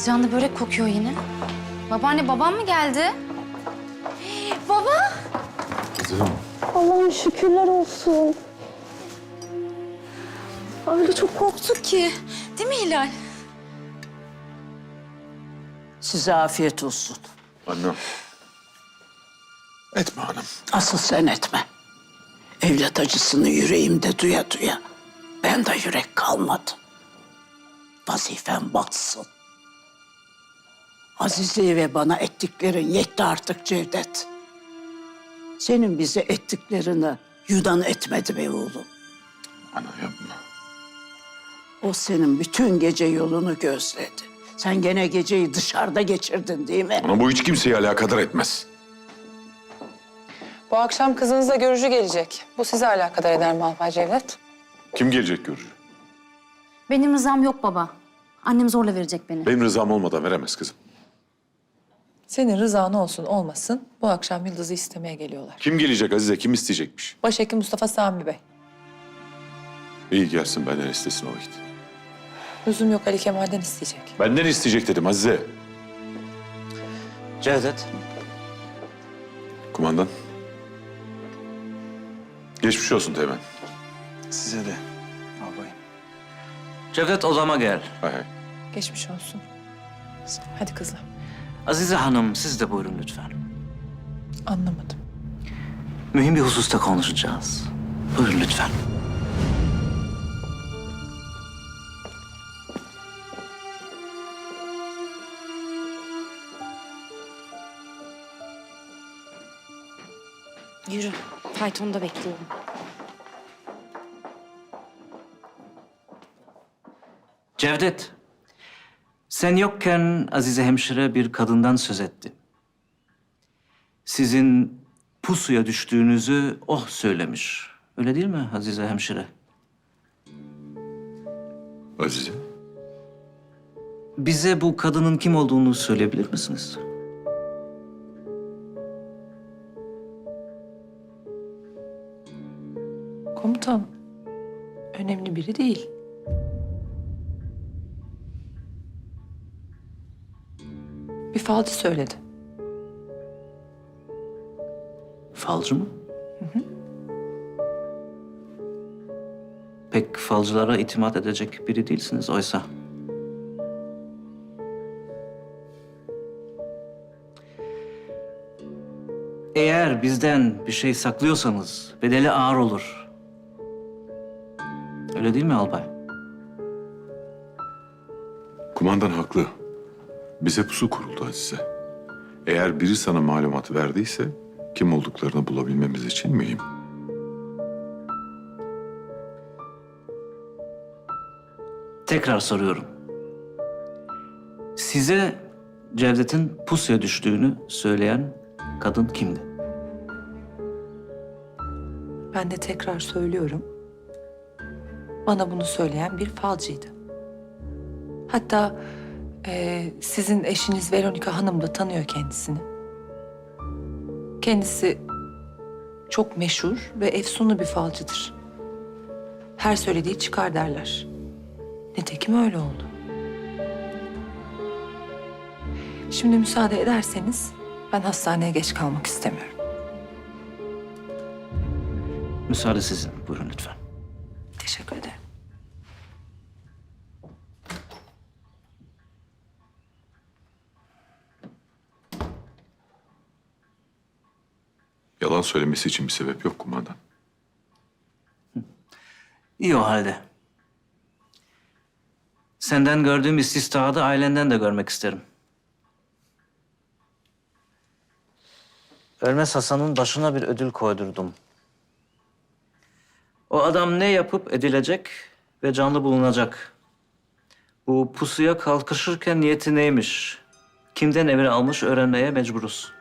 Patlıcanlı börek kokuyor yine. Babaanne babam mı geldi? Baba! Kızım. Allah'ım şükürler olsun. Öyle çok korktuk ki. Değil mi Hilal? Size afiyet olsun. Annem. Etme hanım. Asıl sen etme. Evlat acısını yüreğimde duya duya. Ben de yürek kalmadı. Vazifem batsın. Azize'ye ve bana ettiklerin yetti artık Cevdet. Senin bize ettiklerini yudan etmedi be oğlum. Ana yapma. O senin bütün gece yolunu gözledi. Sen gene geceyi dışarıda geçirdin değil mi? Ana bu hiç kimseyi alakadar etmez. Bu akşam kızınızla görücü gelecek. Bu sizi alakadar eder mi Alpay Cevdet? Kim gelecek görücü? Benim rızam yok baba. Annem zorla verecek beni. Benim rızam olmadan veremez kızım. Senin rızan olsun olmasın bu akşam Yıldız'ı istemeye geliyorlar. Kim gelecek Azize? Kim isteyecekmiş? Başhekim Mustafa Sami Bey. İyi gelsin benden istesin o vakit. Lüzum yok Ali Kemal'den isteyecek. Benden isteyecek dedim Azize. Cevdet, Kumandan. Geçmiş olsun Teğmen. size de albayım. Cevdet odama gel. Hay hay. Geçmiş olsun. Hadi kızlar. Azize Hanım siz de buyurun lütfen. Anlamadım. Mühim bir hususta konuşacağız. Buyurun lütfen. Yürü. Faytonda bekliyorum. Cevdet, sen yokken Azize hemşire bir kadından söz etti. Sizin pusuya düştüğünüzü oh söylemiş. Öyle değil mi Azize hemşire? Azize. Bize bu kadının kim olduğunu söyleyebilir misiniz? Komutan önemli biri değil. Bir falcı söyledi. Falcı mı? Pek falcılara itimat edecek biri değilsiniz oysa. Eğer bizden bir şey saklıyorsanız bedeli ağır olur. Öyle değil mi albay? Kumandan haklı. Bize pusu kuruldu Azize. Eğer biri sana malumat verdiyse kim olduklarını bulabilmemiz için mühim. Tekrar soruyorum. Size Cevdet'in pusuya düştüğünü söyleyen kadın kimdi? Ben de tekrar söylüyorum. Bana bunu söyleyen bir falcıydı. Hatta eee, sizin eşiniz Veronika Hanım da tanıyor kendisini. Kendisi çok meşhur ve efsunlu bir falcıdır. Her söylediği çıkar derler. Nitekim öyle oldu. Şimdi müsaade ederseniz ben hastaneye geç kalmak istemiyorum. Müsaade sizin. Buyurun lütfen. Teşekkür ederim. Yalan söylemesi için bir sebep yok kumandan. İyi o halde. Senden gördüğüm ististadı ailenden de görmek isterim. Ölmez Hasan'ın başına bir ödül koydurdum. O adam ne yapıp edilecek ve canlı bulunacak. Bu pusuya kalkışırken niyeti neymiş? Kimden emir almış öğrenmeye mecburuz.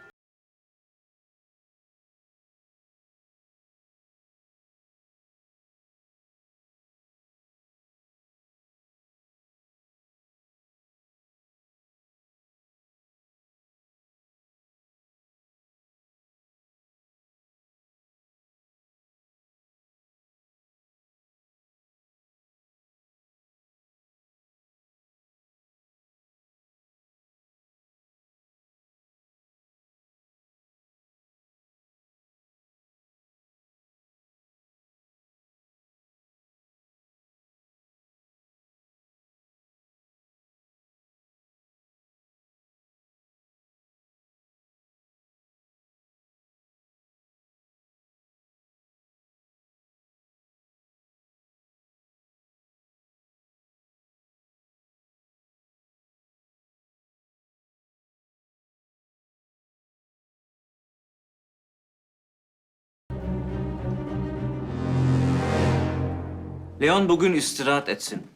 Leon bugün istirahat etsin.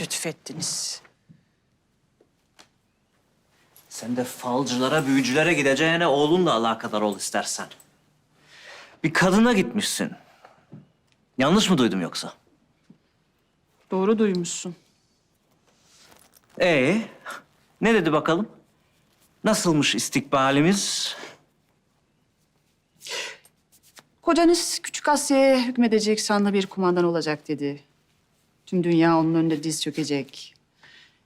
Lütfettiniz. Sen de falcılara, büyücülere gideceğine oğlunla alakadar ol istersen. Bir kadına gitmişsin. Yanlış mı duydum yoksa? Doğru duymuşsun. Ee, ne dedi bakalım? Nasılmış istikbalimiz? Kocanız Küçük Asya'ya hükmedecek sanlı bir kumandan olacak dedi. Tüm dünya onun önünde diz çökecek.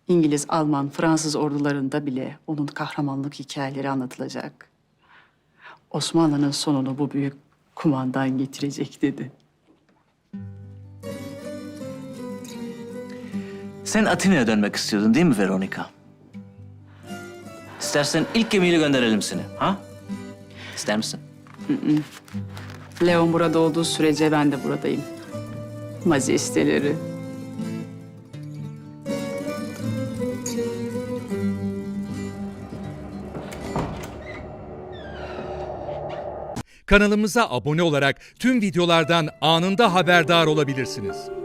İngiliz, Alman, Fransız ordularında bile onun kahramanlık hikayeleri anlatılacak. Osmanlı'nın sonunu bu büyük kumandan getirecek dedi. Sen Atina'ya dönmek istiyordun değil mi Veronica? İstersen ilk gemiyle gönderelim seni, ha? İster misin? Leon burada olduğu sürece ben de buradayım. Majesteleri. Kanalımıza abone olarak tüm videolardan anında haberdar olabilirsiniz.